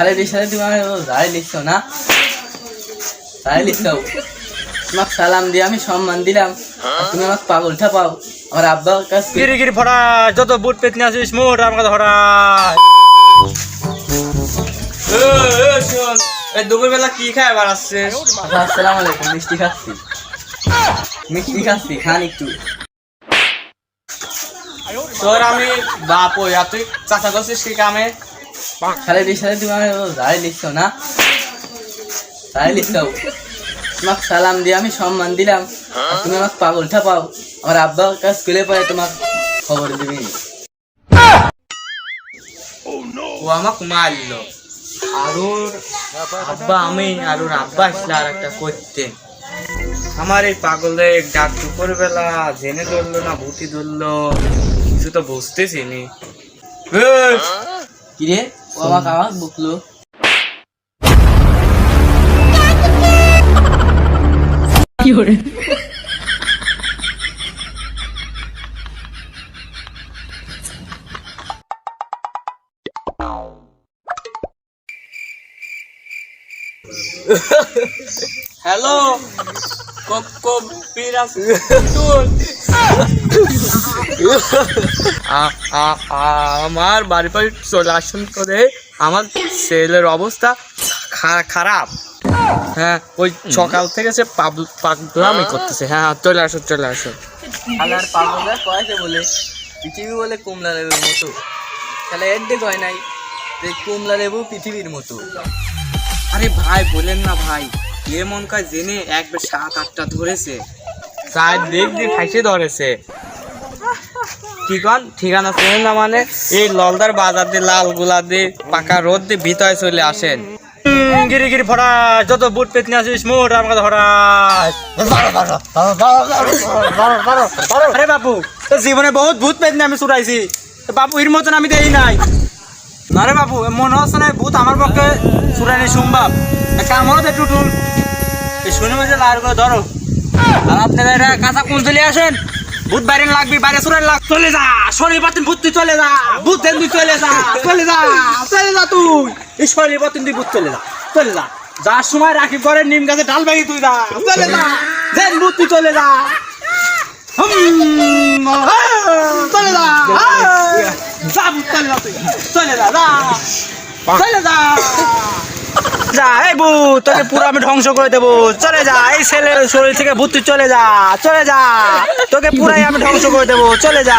খালি দিস সাথে তুমি আমাকে যাই লিখছো না? যাই লিখছো। তোমাকে সালাম দিয়ে আমি সম্মান দিলাম। তুমি আমাকে পাগল ঠাপাও আমার আব্বার কাছ গিরি গিরি ফড়া যত বুট পেতনি আছিস মোট আমার কথা ফড়া দুপুরবেলা কি খায় বাড়াচ্ছিস আসসালামু আলাইকুম মিষ্টি খাচ্ছি। মিষ্টি খাচ্ছি খান একটু। তোর আমি বাপ ওই আর তুই চাষা করছিস কি কামে? তোমাকে সালাম দিয়ে আমি সম্মান দিলাম তুমি আমাকে পাগল ঠাপাও আমার আব্বার কাছ স্কুলে খবর দিবি ও মারলো আর ওর আব্বা আমি আর ওর আব্বা আসলে আর একটা করতে। আমার এই পাগলে ডাক দুপুরবেলা, জেনে ধরলো না ভুটি ধরলো। কিছু তো বুঝতেছি নি। কিরে? ও আমাকে আমাকে বুকলো? হ্যালো? আমার বাড়ি বাড়ি চলে আসুন করে। আমার ছেলের অবস্থা খারাপ। হ্যাঁ ওই সকাল থেকে সে পাগলামি করতেছে। হ্যাঁ হ্যাঁ, চলে আসো চলে আসো খালার পাগলরা কয়েছে বলে? পৃথিবী বলে কমলা লেবুর মতো। তাহলে এর দিক হয় নাই কমলা লেবু পৃথিবীর মতো। আরে ভাই বলেন না ভাই। এ মন কাজ জেনে একবার সাত আটটা ধরেছে। চার দিক দিয়ে ফাইসে ধরেছে। ঠিকান ঠিকানা চেনেন না মানে? এই ললদার বাজার দিয়ে, লালগুলা দিয়ে, পাকা রোদ দিয়ে ভিতরে চলে আসেন। গিরি গিরি ফড়া, যত বুট পেতনি আছিস মোট আমার ফড়া। আরে বাপু জীবনে বহুত ভূত পেতনি আমি চুরাইছি বাপু, এর মতন আমি দেই নাই। না রে বাপু মনে হচ্ছে না ভূত আমার পক্ষে চুরাইনি সম্ভব কামড়ও দে টুটুল। এই শুনে মধ্যে লার করে ধরো। আর আপনারা কাঁচা কোন চলে আসেন। ভূত বাইরে লাগবি বাইরে চুরাই লাগ চলে যা শরীর বাতিন ভূত তুই চলে যা ভূত দেন তুই চলে যা চলে যা চলে যা তুই। এই শরীর বাতিন তুই ভূত চলে যা চলে যা। যার সময় রাখি করে নিম গাছে ডাল ভাঙি তুই যা চলে যা। দেন ভূত তুই চলে যা। হুম, চলে যা যা ভূত চলে যা তুই। চলে যা যা। চলে যা। যা, এই ভূত, তোকে পুরো আমি ধ্বংস করে দেবো। চলে যা, এই ছেলে শরীর থেকে ভূত চলে যা চলে যা। তোকে পুরাই আমি ধ্বংস করে দেবো, চলে যা।